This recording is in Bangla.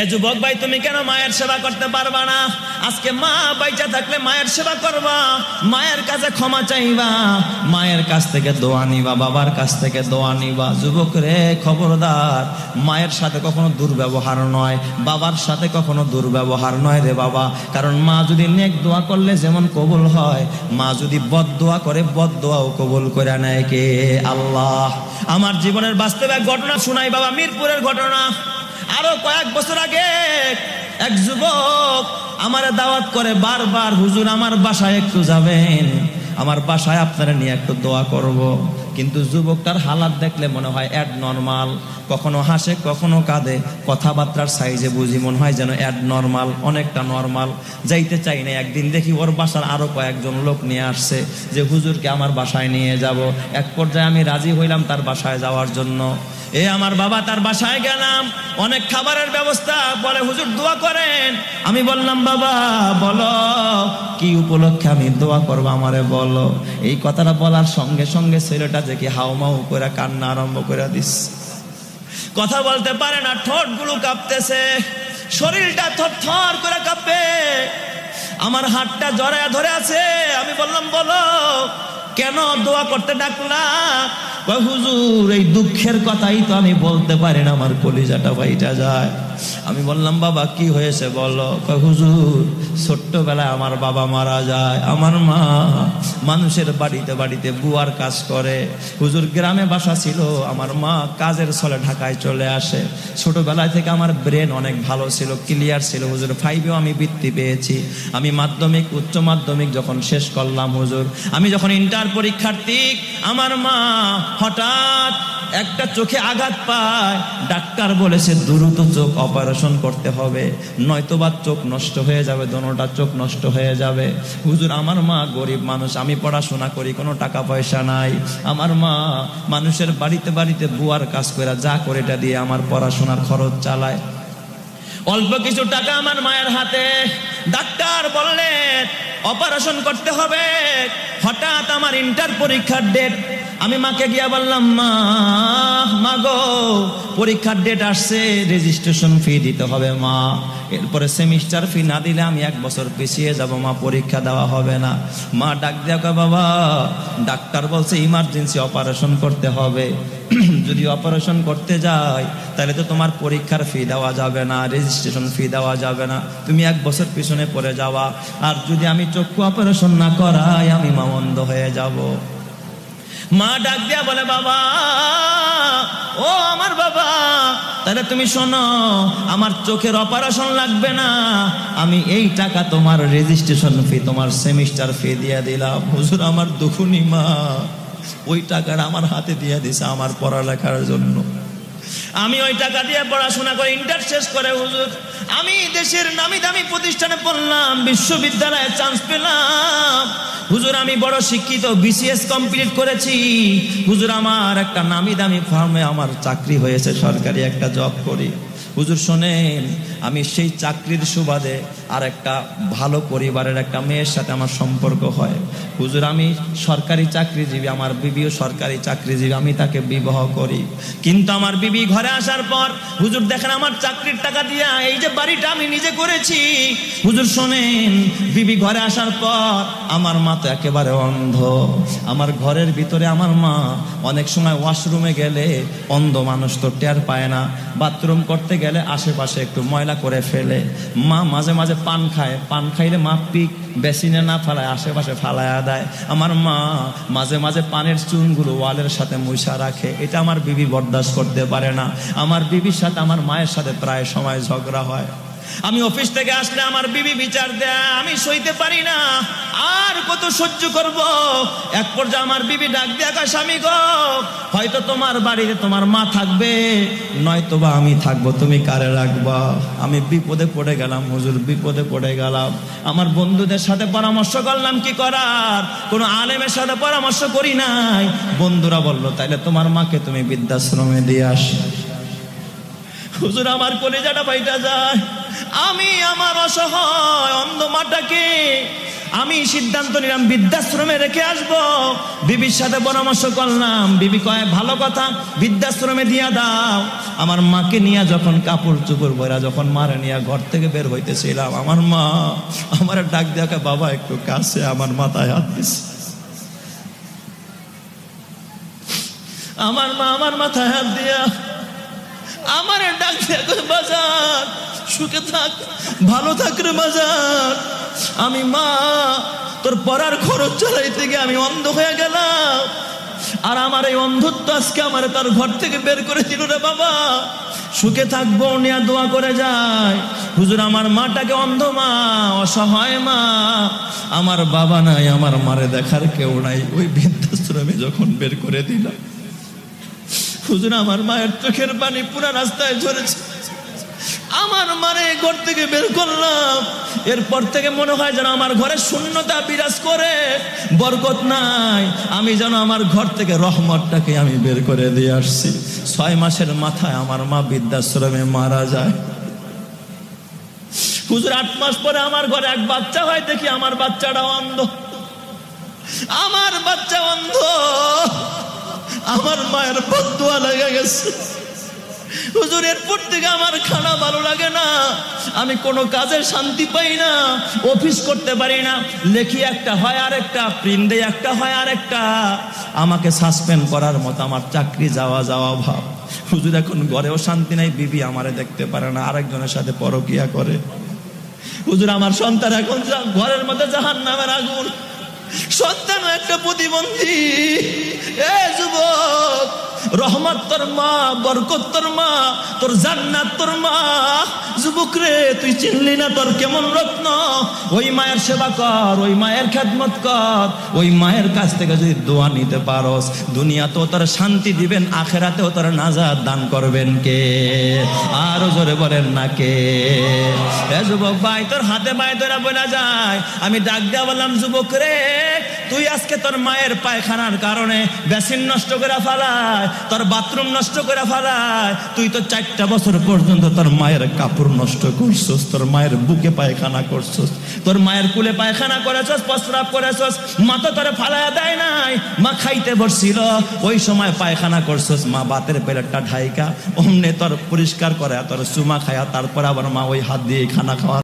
এ যুবক ভাই, তুমি কেন মায়ের সেবা করতে পারবা না? আজকে মা বাইচা থাকলে মায়ের সেবা করবা। মায়ের কাছে ক্ষমা চাইবা। মায়ের কাছ থেকে দোয়া নিবা, বাবার কাছ থেকে দোয়া নিবা। যুবক রে, খবরদার, মায়ের সাথে কখনো দুর্ব্যবহার নয়, বাবার সাথে কখনো দুর্ব্যবহার নয় রে বাবা। কারণ মা যদি নেক দোয়া করলে যেমন কবুল হয়, মা যদি বদ দোয়া করে, বদ দোয়াও কবুল করে নেয় কে? আল্লাহ। আমার জীবনের বাস্তবে ঘটনা শোনাই বাবা, মিরপুরের ঘটনা। আরও কয়েক বছর আগে এক যুবক আমার দাওয়াত করে বারবার, হুজুর, আমার বাসায় একটু যাবেন আমার বাসায় আপনারা নিয়ে একটু দোয়া করব। কিন্তু যুবকটার হালাত দেখলে মনে হয় অ্যাড নর্মাল কখনো হাসে, কখনো কাঁদে। কথাবার্তার সাইজে বুঝি, মনে হয় যেন অ্যাড নর্মাল অনেকটা নর্মাল যাইতে চাই না, একদিন দেখি ওর বাসার আরও কয়েকজন লোক নিয়ে আসছে যে, হুজুরকে আমার বাসায় নিয়ে যাব। এক পর্যায়ে আমি রাজি হইলাম তার বাসায় যাওয়ার জন্য। এ আমার বাবা, তার বাসায় গেলাম। অনেক খাবারের ব্যবস্থা। বলে, হুজুর, দোয়া করেন। আমি বললাম, বাবা, বলো, কি উপলক্ষে আমি দোয়া করব আমারে বলো? এই কথাটা বলার সঙ্গে সঙ্গে ছেলেটা যে কি হাউমাউ করে কান্না আরম্ভ করে দিস। কথা বলতে পারে না ঠোঁটগুলো কাঁপতেছে। শরীরটা থর করে কাঁপে। আমার হাতটা জড়ায় ধরে আছে। আমি বললাম, বলো, কেন দোয়া করতে ডাকলা? হুজুর, এই দুঃখের কথাই তো আমি বলতে পারি না, আমার কলিজাটা বাইটা যায়। আমি বললাম, বাবা, কি হয়েছে বলো? হুজুর, ছোট্টবেলায় আমার বাবা মারা যায়। আমার মা মানুষের বাড়িতে বাড়িতে বুয়ার কাজ করে। হুজুর, গ্রামে বাসা ছিল, আমার মা কাজের ছলে ঢাকায় চলে আসে। ছোটবেলায় থেকে আমার ব্রেন অনেক ভালো ছিল, ক্লিয়ার ছিল। হুজুর ফাইভেও আমি বৃত্তি পেয়েছি। আমি মাধ্যমিক, উচ্চ মাধ্যমিক যখন শেষ করলাম, হুজুর, আমি যখন ইন্টার পরীক্ষার্থী আমার মা হঠাৎ একটা চোখে আঘাত পায়। ডাক্তার বলেছে, দ্রুত চোখ অপারেশন করতে হবে, নয়তোবা চোখ নষ্ট হয়ে যাবে, দোনোটা চোখ নষ্ট হয়ে যাবে। হুজুর, আমার মা গরিব মানুষ, আমি পড়াশোনা করি, কোনো টাকা পয়সা নাই। আমার মা মানুষের বাড়িতে বাড়িতে বুয়ার কাজ করে, যা করে এটা দিয়ে আমার পড়াশোনার খরচ চালায়। অল্প কিছু টাকা আমার মায়ের হাতে। ডাক্তার বললেন, অপারেশন করতে হবে। হঠাৎ আমার ইন্টার পরীক্ষার ডেট আমি মাকে গিয়া বললাম, মা মা গো, পরীক্ষার ডেট আসছে রেজিস্ট্রেশন ফি দিতে হবে, মা। এরপরে সেমিস্টার ফি না দিলে আমি এক বছর পিছিয়ে যাব, মা, পরীক্ষা দেওয়া হবে না। মা ডাক দেওয়া বাবা, ডাক্তার বলছে ইমার্জেন্সি অপারেশন করতে হবে। যদি অপারেশন করতে যাই তাহলে তো তোমার পরীক্ষার ফি দেওয়া যাবে না রেজিস্ট্রেশন ফি দেওয়া যাবে না। তুমি এক বছর পিছনে পড়ে যাওয়া। আর যদি আমি চক্ষু অপারেশন না করাই, আমি মা অন্ধ হয়ে যাব। মা ডাক দিয়া বলে, বাবা, ও আমার বাবা, তাহলে তুমি শোনো, আমার চোখের অপারেশন লাগবে না। আমি এই টাকা তোমার রেজিস্ট্রেশন ফি তোমার সেমিস্টার ফি দিয়া দিলাম। হুজুর, আমার দুখুনি মা। ওই টাকাটা আমার হাতে দিয়ে দিছে আমার পড়ালেখার জন্য। আমি ওই টাকা দিয়ে পড়াশোনা করে ইন্টার শেষ করে, হুজুর। আমি দেশের নামি দামি প্রতিষ্ঠানে পড়লাম, বিশ্ববিদ্যালয়ে চান্স পেলাম। হুজুর, আমি বড় শিক্ষিত বিসিএস কমপ্লিট করেছি। হুজুর, আমার একটা নামি দামি ফার্মে আমার চাকরি হয়েছে, সরকারি একটা জব করি। হুজুর, শোনেন আমি সেই চাকরির সুবাদে আর একটা ভালো পরিবারের একটা মেয়ের সাথে আমার সম্পর্ক হয়। হুজুর, আমি সরকারি চাকরিজীবী, আমার বিবিও সরকারি চাকরিজীবী, আমি তাকে বিবাহ করি। কিন্তু আমার বিবি ঘরে আসার পর, হুজুর দেখেন আমার চাকরির টাকা দিয়া এই যে বাড়িটা আমি নিজে করেছি। হুজুর, শোনেন, বিবি ঘরে আসার পর আমার মা তো একেবারে অন্ধ। আমার ঘরের ভিতরে আমার মা অনেক সময় ওয়াশরুমে গেলে অন্ধ মানুষ তো টের পায় না। বাথরুম করতে গেলে আশেপাশে একটু ময়লা করে ফেলে। মা মাঝে মাঝে পান খায়। পান খাইলে মা পিক বেসিনে না ফালায়, আশেপাশে ফালায়া দেয়। আমার মা মাঝে মাঝে পানের চুনগুলো ওয়ালের সাথে মুইসা রাখে। এটা আমার বিবি বরদাস্ত করতে পারে না। আমার বিবির সাথে, আমার মায়ের সাথে প্রায় সময় ঝগড়া হয়। আমি অফিস থেকে আসলে আমার বিবি বিচার দেয়, আমি সইতে পারি না। আর কত সহ্য করব? এক পর্যায়ে আমার বিবি ডাক দিয়ে একা স্বামী গো, হয়তো তোমার বাড়িতে তোমার মা থাকবে নয়তো বা আমি থাকব, তুমি কারে রাখবা? আমি বিপদে পড়ে গেলাম, হুজুর, বিপদে পড়ে গেলাম। আমার বন্ধুদের সাথে পরামর্শ করলাম, কি করার? কোনো আলেমের সাথে পরামর্শ করি নাই? বন্ধুরা বলল, তাইলে তোমার মাকে তুমি বৃদ্ধাশ্রমে দিয়ে আস। হুজুর, আমার কলেজাটা পাইটা যায়। আমি আমার অসহায় অন্ধ মাটাকে আমি সিদ্ধান্ত নিলাম বৃদ্ধাশ্রমে রেখে আসব। বিবির সাথে পরামর্শ করলাম, বিবি কয়, ভালো কথা, বৃদ্ধাশ্রমে দিয়া দাও। আমার মাকে নিয়ে যখন কাপড় চুপড় বইরা যখন মারে নিয়ে ঘর থেকে বের হইতেছিলাম, আমার মা আমার ডাক দেখা বাবা, একটু কাছে আমার মাথায় হাত দিছে আমার মা আমার মাথায় হাত দিয়া আমার ডাক দেখো বাজার। সুখে থাক, ভালো থাক রে বাজার। আমি মা, তোর পড়ার খরচ চালাইতে গিয়ে আমি অন্ধ হয়ে গেলাম। আর আমার এই অন্ধত্ব আজকে আমার তার ঘর থেকে বের করে দিল রে বাবা। সুখে থাকব নিয়ে দোয়া করে যায়। হুজুর, আমার মাটাকে অন্ধ মা, অসহায় মা। আমার বাবা নাই, আমার মারে দেখার কেউ নাই। ওই বৃদ্ধাশ্রমে যখন বের করে দিলাম হুজুর, আমার মায়ের চোখের পানি পুরা রাস্তায় ঝরেছে। আমার মারে ঘর থেকে বের করলাম। এরপর থেকে মনে হয় যেন আমার ঘরে শূন্যতা বিরাজ করে, বরকত নাই। আমি যেন আমার ঘর থেকে রহমতটাকে আমি বের করে দিয়ে আসছি। ছয় মাসের মাথায় আমার মা বৃদ্ধাশ্রমে মারা যায়। হুজুর, আট মাস পরে আমার ঘরে এক বাচ্চা হয়, দেখি আমার বাচ্চাটা অন্ধ। আমার বাচ্চা অন্ধ। আমার মায়ের বদুয়া লেগে গেছে। হুজুর এরপর থেকে আমার খানা ভালো লাগে না। আমি কোনো কাজের শান্তি পাই না, অফিস করতে পারি না। লেখি একটা হয় আর একটা প্রিন্ট দেয় একটা হয় আর একটা আমাকে সাসপেন্ড করার মতো আমার চাকরি যাওয়া যাওয়া ভাব হুজুর এখন ঘরেও শান্তি নাই, বিবি আমারে দেখতে পারে না, আরেকজনের সাথে পরকিয়া করে। হুজুর আমার সন্তান এখন ঘরের মধ্যে জাহান নামের আগুন। সন্তান একটা প্রতিবন্ধী। এ যুবক রহমত তোর মা, বরকত তোর মা, তোর জান্নাত তোর মা। যুবক রে, তুই চিনলি না তোর কেমন রত্ন? ওই মায়ের সেবা কর, ওই মায়ের খেদমত কর। ওই মায়ের কাছ থেকে যদি দোয়া নিতে পারস, দুনিয়াতেও তোর শান্তি দিবেন, আখেরাতেও তোর নাজাদ দান করবেন কে? আরও জোরে বলেন না কে? যুবক ভাই, তোর হাতে পায়ে তোরা বলা যায়। আমি ডাক দেওয়া বললাম, যুবক রে তুই আজকে তোর মায়ের পায়খানার কারণে বেসিন নষ্ট করে ফেলায়, তোর বাথরুম নষ্ট করে ফেলায়, তুই তো চারটা বছর পর্যন্ত তোর মায়ের কাপড় নষ্ট করছস, তোর মায়ের বুকে পায়খানা করছস, তোর মায়ের কুলে পায়খানা করেছস, প্রস্রাব করেছস, মা তো তোরে ফালায়া দেয় নাই, মা খাইতে বসছিল, ওই সময় পায়খানা করছস, মা বাতের প্লেটটা ঢাইকা, অমনে তোর পরিষ্কার করে, তোর চুমা খায়া তারপর আবার মা ওই হাত দিয়ে খানা খাওয়া